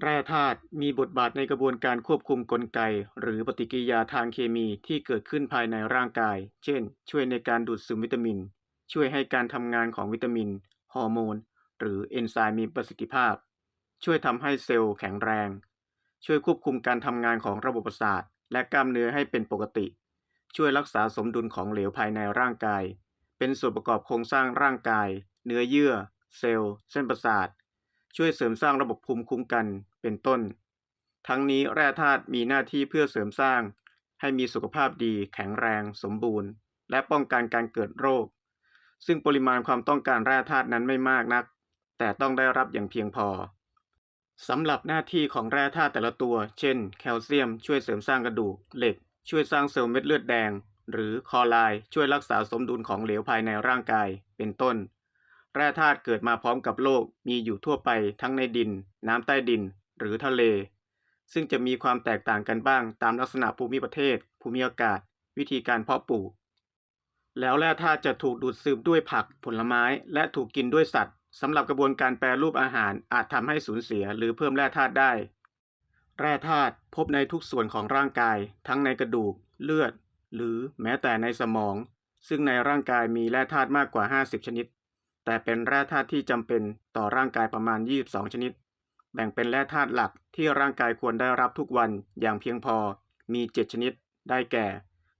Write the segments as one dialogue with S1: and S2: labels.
S1: แร่ธาตุมีบทบาทในกระบวนการควบคุมกลไก หรือปฏิกิริยาทางเคมีที่เกิดขึ้นภายในร่างกาย เช่น ช่วยในการดูดซึมวิตามิน ช่วยให้การทำงานของวิตามิน ฮอร์โมน หรือเอนไซม์มีประสิทธิภาพ ช่วยทำให้เซลล์แข็งแรง ช่วยควบคุมการทำงานของระบบประสาท และกล้ามเนื้อให้เป็นปกติ ช่วยรักษาสมดุลของเหลวภายในร่างกาย เป็นส่วนประกอบโครงสร้างร่างกาย เนื้อเยื่อ เซลล์ เส้นประสาท ช่วยเสริมสร้างระบบภูมิคุ้มกันเป็นต้น ทั้งนี้แร่ธาตุมีหน้าที่เพื่อเสริมสร้าง ให้มีสุขภาพดีแข็งแรง สมบูรณ์ และป้องกันการเกิดโรค ซึ่งปริมาณความต้องการแร่ธาตุนั้นไม่มากนัก แต่ต้องได้รับอย่างเพียงพอสำหรับหน้าที่ของแร่ธาตุแต่ละตัว เช่น แคลเซียมช่วยเสริมสร้างกระดูก เหล็ก ช่วยสร้างเซลล์เม็ดเลือดแดง หรือคอไรด์ช่วยรักษาสมดุลของเหลวภายในร่างกาย เป็นต้น แร่ธาตุเกิดมาพร้อมกับโลกมีอยู่ทั่วไปทั้งในดิน น้ำใต้ดิน หรือทะเล ซึ่งจะมีความแตกต่างกันบ้างตามลักษณะภูมิประเทศ ภูมิอากาศ วิธีการเพาะปลูก แล้วแร่ธาตุจะถูกดูดซึมด้วยผักผลไม้ และถูกกินด้วยสัตว์สำหรับกระบวนการแปรรูปอาหารอาจทำให้สูญเสียหรือเพิ่มแร่ธาตุได้ แร่ธาตุพบในทุกส่วนของร่างกาย ทั้งในกระดูก เลือด หรือแม้แต่ในสมอง ซึ่งในร่างกายมีแร่ธาตุมากกว่า 50 ชนิด แต่เป็นแร่ธาตุที่จำเป็นต่อร่างกายประมาณ 22 ชนิด แบ่งเป็นแร่ธาตุหลักที่ร่างกายควรได้รับทุกวันอย่างเพียงพอ มี 7 ชนิด ได้แก่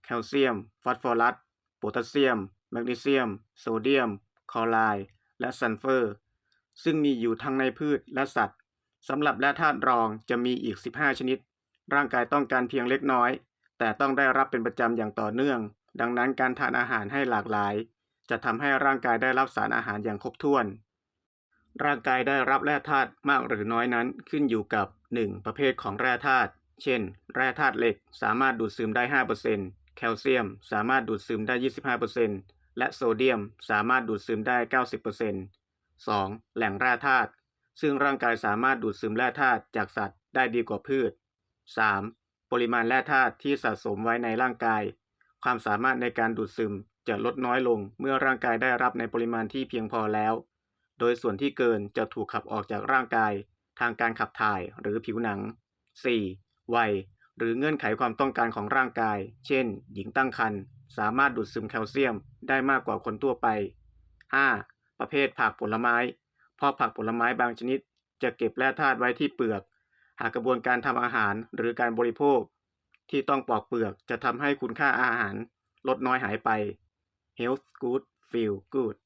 S1: แคลเซียม ฟอสฟอรัส โพแทสเซียม แมกนีเซียม โซเดียม คลอไรด์ และซัลเฟอร์ ซึ่งมีอยู่ทั้งในพืชและสัตว์สำหรับแร่ธาตุรองจะมีอีก 15 ชนิด ร่างกายต้องการเพียงเล็กน้อย แต่ต้องได้รับเป็นประจำอย่างต่อเนื่อง ดังนั้นการทานอาหารให้หลากหลาย จะทำให้ร่างกายได้รับสารอาหารอย่างครบถ้วน ร่างกายได้รับแร่ธาตุมากหรือน้อยนั้นขึ้นอยู่กับ 1. ประเภทของแร่ธาตุ เช่น แร่ธาตุเหล็กสามารถดูดซึมได้ 5%แคลเซียมสามารถดูดซึมได้ 25%และโซเดียมสามารถดูดซึมได้ 90% 2. แหล่งแร่ธาตุ ซึ่งร่างกายสามารถดูดซึมแร่ธาตุจากสัตว์ได้ดีกว่าพืช 3. ปริมาณแร่ธาตุที่สะสมไว้ในร่างกาย ความสามารถในการดูดซึม จะลดน้อยลงเมื่อร่างกายได้รับในปริมาณที่เพียงพอแล้ว โดยส่วนที่เกินจะถูกขับออกจากร่างกาย ทางการขับถ่ายหรือผิวหนัง 4. วัย หรือเงื่อนไขความต้องการของร่างกาย เช่น หญิงตั้งครรภ์สามารถดูดซึมแคลเซียมได้มากกว่าคนทั่วไป 5. ประเภทผักผลไม้ เพราะผักผลไม้บางชนิด จะเก็บแร่ธาตุไว้ที่เปลือก หากกระบวนการทำอาหารหรือการบริโภค ที่ต้องปอกเปลือกจะทำให้คุณค่าอาหาร ลดน้อยหายไป Health good feel good